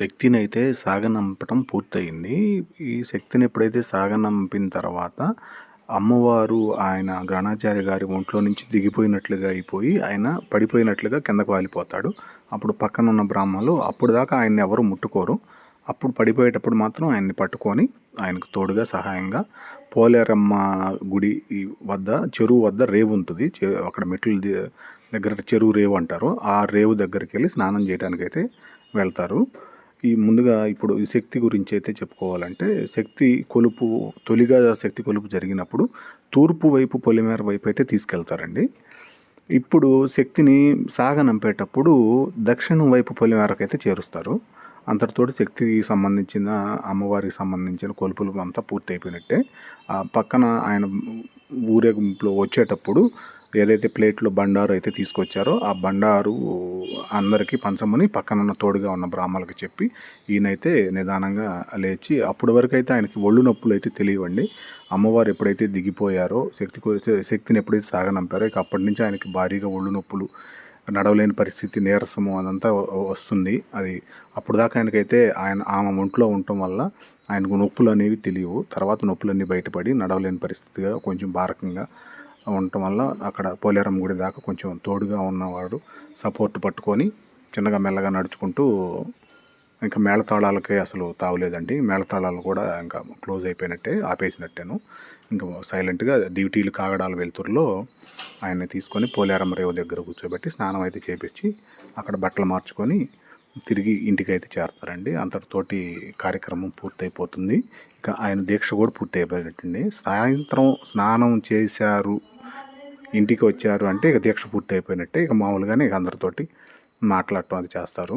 శక్తిని అయితే సాగనంపటం పూర్తయింది. ఈ శక్తిని ఎప్పుడైతే సాగనంపిన తర్వాత అమ్మవారు ఆయన గణాచార్య గారి ఒంట్లో నుంచి దిగిపోయినట్లుగా అయిపోయి ఆయన పడిపోయినట్లుగా కిందకు వాలిపోతాడు. అప్పుడు పక్కన ఉన్న బ్రాహ్మణులు అప్పుడు దాకా ఆయన్ని ఎవరు ముట్టుకోరు. అప్పుడు పడిపోయేటప్పుడు మాత్రం ఆయన్ని పట్టుకొని ఆయనకు తోడుగా సహాయంగా పోలేరమ్మ గుడి వద్ద చెరువు వద్ద రేవు ఉంటుంది. చె- అక్కడ మెట్లు దగ్గర చెరువు రేవు అంటారు. ఆ రేవు దగ్గరికి వెళ్ళి స్నానం చేయడానికైతే వెళ్తారు. ఈ ముందుగా ఇప్పుడు ఈ శక్తి గురించి అయితే చెప్పుకోవాలంటే శక్తి కొలుపు తొలిగా శక్తి కొలుపు జరిగినప్పుడు తూర్పు వైపు పొలిమేర వైపు అయితే తీసుకెళ్తారండి. ఇప్పుడు శక్తిని సాగనంపేటప్పుడు దక్షిణం వైపు పొలిమేరకు అయితే చేరుస్తారు. అంతటితోటి శక్తికి సంబంధించిన అమ్మవారికి సంబంధించిన కొలుపులు అంతా పూర్తి అయిపోయినట్టే ఆ పక్కన ఆయన ఊరేగింపులో వచ్చేటప్పుడు ఏదైతే ప్లేట్లో బండారు అయితే తీసుకొచ్చారో ఆ బండారు అందరికీ పంచమని పక్కన ఉన్న తోడుగా ఉన్న బ్రాహ్మణులకు చెప్పి ఈయనైతే నిదానంగా లేచి అప్పటి వరకు అయితే ఆయనకి ఒళ్ళు నొప్పులు అయితే తెలియవండి. అమ్మవారు ఎప్పుడైతే దిగిపోయారో శక్తి శక్తిని ఎప్పుడైతే సాగనంపారో ఇక అప్పటి నుంచి ఆయనకి భారీగా ఒళ్ళు నొప్పులు నడవలేని పరిస్థితి నీరసము అదంతా వస్తుంది. అది అప్పుడు దాకా ఆయనకైతే ఆయన ఆమె ఒంట్లో ఉండటం వల్ల ఆయనకు నొప్పులు అనేవి తెలియవు. తర్వాత నొప్పులన్నీ బయటపడి నడవలేని పరిస్థితిగా కొంచెం భారకంగా ఉండటం వల్ల అక్కడ పోలేరమ్మ గుడి దాకా కొంచెం తోడుగా ఉన్నవాడు సపోర్ట్ పట్టుకొని చిన్నగా మెల్లగా నడుచుకుంటూ ఇంకా మేళతాళాలకే అసలు తావులేదండి. మేళతాళాలు కూడా ఇంకా క్లోజ్ అయిపోయినట్టే ఆపేసినట్టేను. ఇంకా సైలెంట్గా డ్యూటీలు కాగడాల వెలుతురులో ఆయన్ని తీసుకొని పోలేరమ్మ రేవు దగ్గర కూర్చోబెట్టి స్నానం అయితే చేపించి అక్కడ బట్టలు మార్చుకొని తిరిగి ఇంటికి అయితే చేరతారండి అంతటితోటి కార్యక్రమం పూర్తయిపోతుంది. ఇక ఆయన దీక్ష కూడా పూర్తి అయిపోయినట్టండి సాయంత్రం స్నానం చేశారు ఇంటికి వచ్చారు అంటే ఇక దీక్ష పూర్తి అయిపోయినట్టే ఇక మామూలుగానే ఇక అందరితోటి మాట్లాడటం అది చేస్తారు.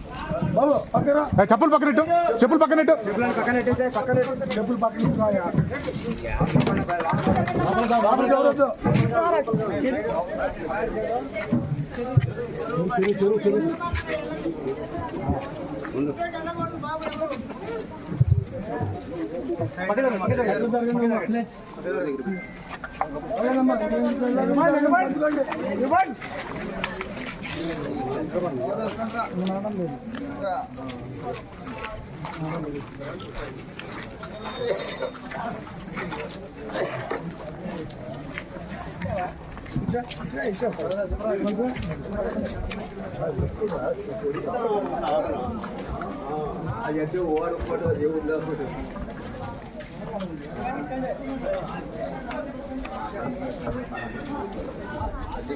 చెప్పులు పక్కనట్టు చెప్పులు పక్కనట్టు చెప్పులు పక్కన అదంటే ఓడ ఫోటో దేవుడు దాని అది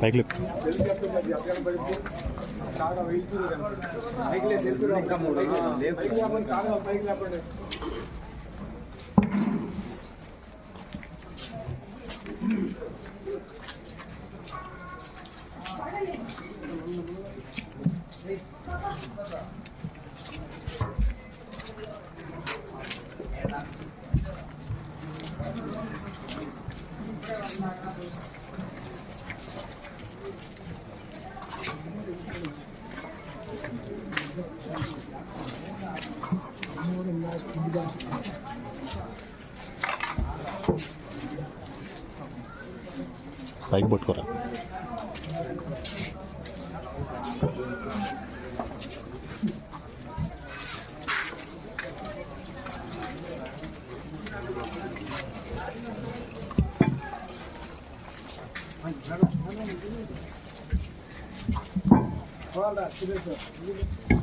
పైకి లిప్ రండి రా, దగ్గర రండి రా. ఏ,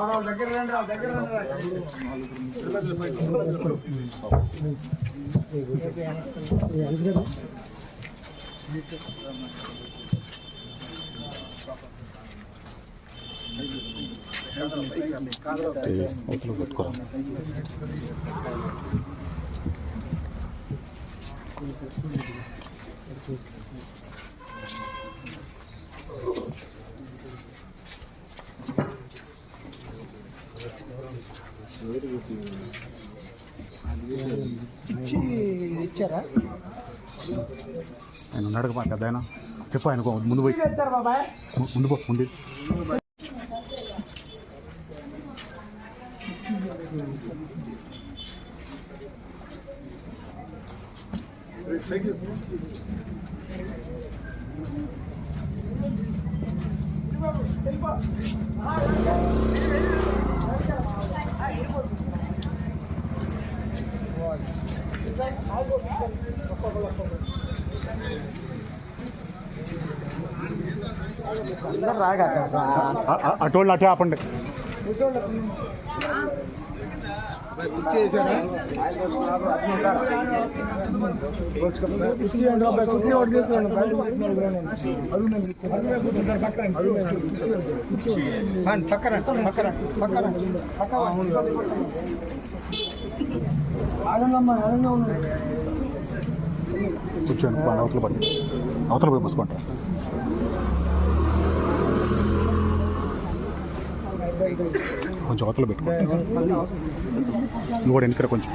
అవతల పట్టుకోరా ఇచ్చారా ఆయన ఉన్నాడు మా పెద్ద ఆయన చెప్పు ఆయన ముందు పోయి. ముందు పో ముందు. అందరు రాగా అ- అ- అటోళ్ళు అటే ఆపండి. పక్కన. పక్క. కూర్చోండి. పా, అవతల పడి. అవతల పోయి మూసుకోండి. కొంచెం అవతల పెట్టుకోండి. నువ్వు కూడా వెనకరా కొంచెం.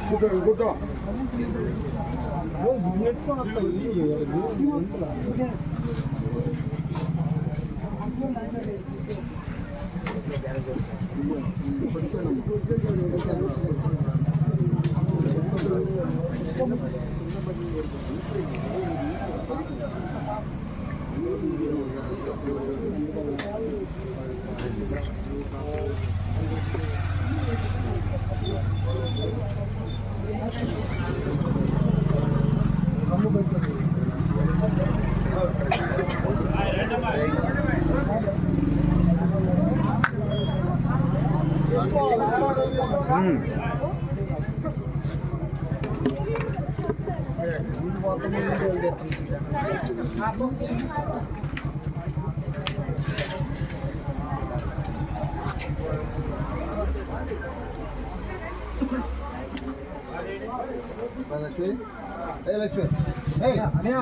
అన్నయ్య,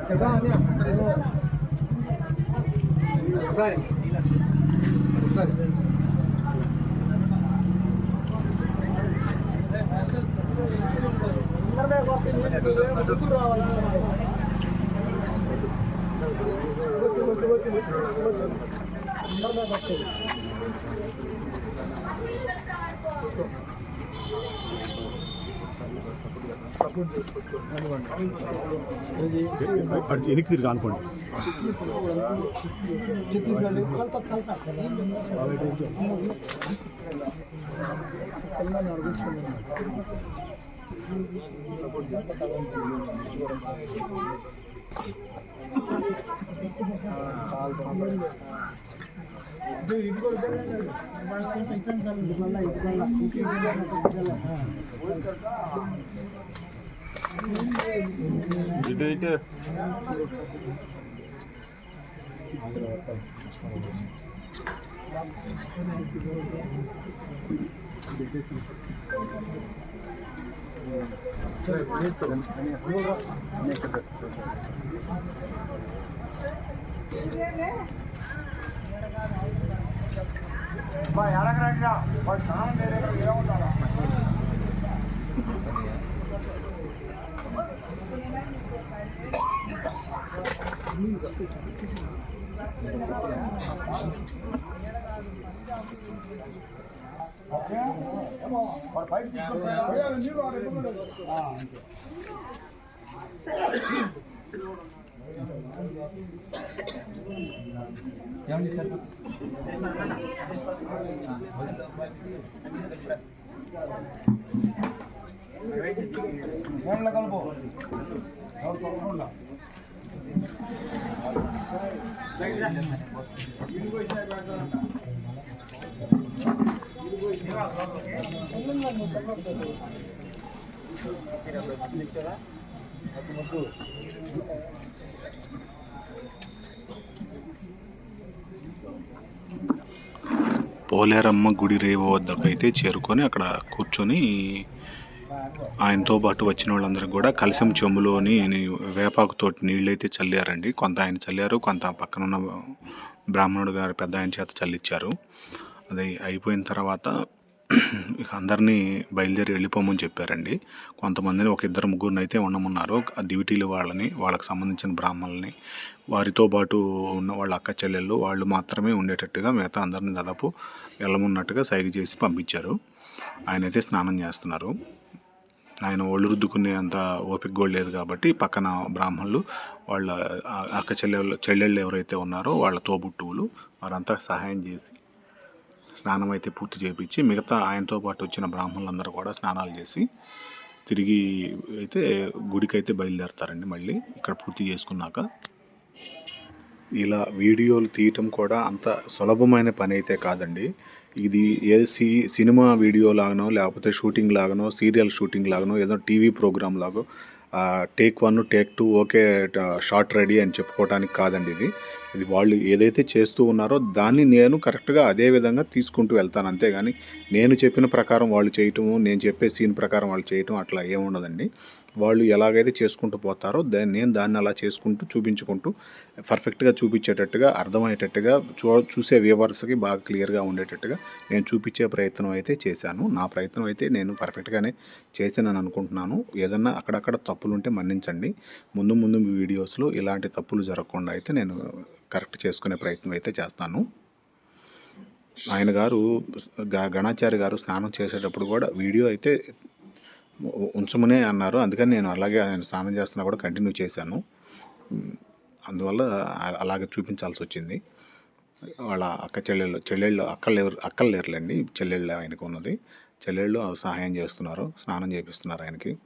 ఇక్కడ రా, అన్నయ్య. ఒకసారి. ఒకసారి. అటు వెనక్కి తిరిగి అనుకోండి అబ్బా, ఎడగ రండి రా. వాడు స్నానం చేయలేదు, ఇక్కడ ఏం ఉండాలా? వాడు పైకి తీసుకొని నీళ్ళు వాడు ఎక్కువ అంతే ఏం కలుపు కలపకుండా పోలేరమ్మ గుడి రేవు వద్దకు అయితే చేరుకొని అక్కడ కూర్చొని ఆయనతో పాటు వచ్చిన వాళ్ళందరూ కూడా కలిసం చెంబులోని వేపాకుతోటి నీళ్ళైతే చల్లారండి. కొంత ఆయన చల్లారు కొంత పక్కన ఉన్న బ్రాహ్మణుడు గారు పెద్ద ఆయన చేత చల్లించారు అది అయిపోయిన తర్వాత అందరినీ బయలుదేరి వెళ్ళిపోమని చెప్పారండి. కొంతమందిని ఒక ఇద్దరు ముగ్గురిని అయితే ఉండమన్నారు. దివిటీలు వాళ్ళని వాళ్ళకి సంబంధించిన బ్రాహ్మణుల్ని వారితో పాటు ఉన్న వాళ్ళ అక్క చెల్లెళ్ళు వాళ్ళు మాత్రమే ఉండేటట్టుగా మిగతా అందరిని దాదాపు వెళ్ళమన్నట్టుగా సైగ చేసి పంపించారు. ఆయన అయితే స్నానం చేస్తున్నారు. ఆయన ఒళ్ళు రుద్దుకునే అంత ఓపిక కూడా లేదు కాబట్టి పక్కన బ్రాహ్మణులు వాళ్ళ అక్క చెల్లెళ్ళు చెల్లెళ్ళు ఎవరైతే ఉన్నారో వాళ్ళ తోబుట్టువులు వారంతా సహాయం చేసి స్నానం అయితే పూర్తి చేయించి మిగతా ఆయనతో పాటు వచ్చిన బ్రాహ్మణులందరూ కూడా స్నానాలు చేసి తిరిగి అయితే గుడికి అయితే బయలుదేరతారండి మళ్ళీ. ఇక్కడ పూర్తి చేసుకున్నాక ఇలా వీడియోలు తీయటం కూడా అంత సులభమైన పని అయితే కాదండి. ఇది ఏ సి సినిమా వీడియో లాగానో లేకపోతే షూటింగ్ లాగానో సీరియల్ షూటింగ్ లాగానో ఏదో TV program లాగో take one take two okay shot ready అని చెప్పుకోవడానికి కాదండి ఇది. ఇది వాళ్ళు ఏదైతే చేస్తూ ఉన్నారో దాన్ని నేను కరెక్ట్గా అదే విధంగా తీసుకుంటూ వెళ్తాను. అంతేగాని నేను చెప్పిన ప్రకారం వాళ్ళు చేయటము నేను చెప్పే సీన్ ప్రకారం వాళ్ళు చేయటం అట్లా ఏముండదండి వాళ్ళు ఎలాగైతే చేసుకుంటూ పోతారో దాన్ని నేను దాన్ని అలా చేసుకుంటూ చూపించుకుంటూ పర్ఫెక్ట్గా చూపించేటట్టుగా అర్థమయ్యేటట్టుగా చూ చూసే వ్యూవర్స్కి బాగా క్లియర్గా ఉండేటట్టుగా నేను చూపించే ప్రయత్నం అయితే చేశాను. నా ప్రయత్నం అయితే నేను పర్ఫెక్ట్గానే చేశానని అనుకుంటున్నాను. ఏదన్నా అక్కడక్కడ తప్పులుంటే మన్నించండి. ముందు ముందు మీ వీడియోస్లో ఇలాంటి తప్పులు జరగకుండా అయితే నేను కరెక్ట్ చేసుకునే ప్రయత్నం అయితే చేస్తాను. ఆయన గారు గ- గణాచారి గారు స్నానం చేసేటప్పుడు కూడా వీడియో అయితే ఉంచమనే అన్నారు. అందుకని నేను అలాగే ఆయన స్నానం చేస్తున్నా కూడా కంటిన్యూ చేశాను. అందువల్ల అలాగే చూపించాల్సి వచ్చింది. వాళ్ళ అక్క చెల్లెళ్ళు చెల్లెళ్ళు అక్కలు ఎవరు అక్కలు లేరులేండి. చెల్లెళ్ళు ఆయనకు ఉన్నది. చెల్లెళ్ళు సహాయం చేస్తున్నారు. స్నానం చేపిస్తున్నారు ఆయనకి.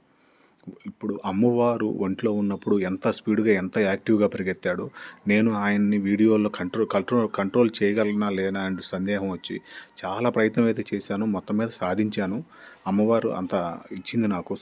ఇప్పుడు అమ్మవారు ఒంట్లో ఉన్నప్పుడు ఎంత స్పీడ్గా ఎంత యాక్టివ్గా పరిగెత్తాడు నేను ఆయన్ని వీడియోలో కంట్రోల్ కంట్రోల్ కంట్రోల్ చేయగలనా లేనా అండ్ సందేహం వచ్చి చాలా ప్రయత్నం అయితే చేశాను మొత్తం మీద సాధించాను. అమ్మవారు అంత ఇచ్చింది నాకు.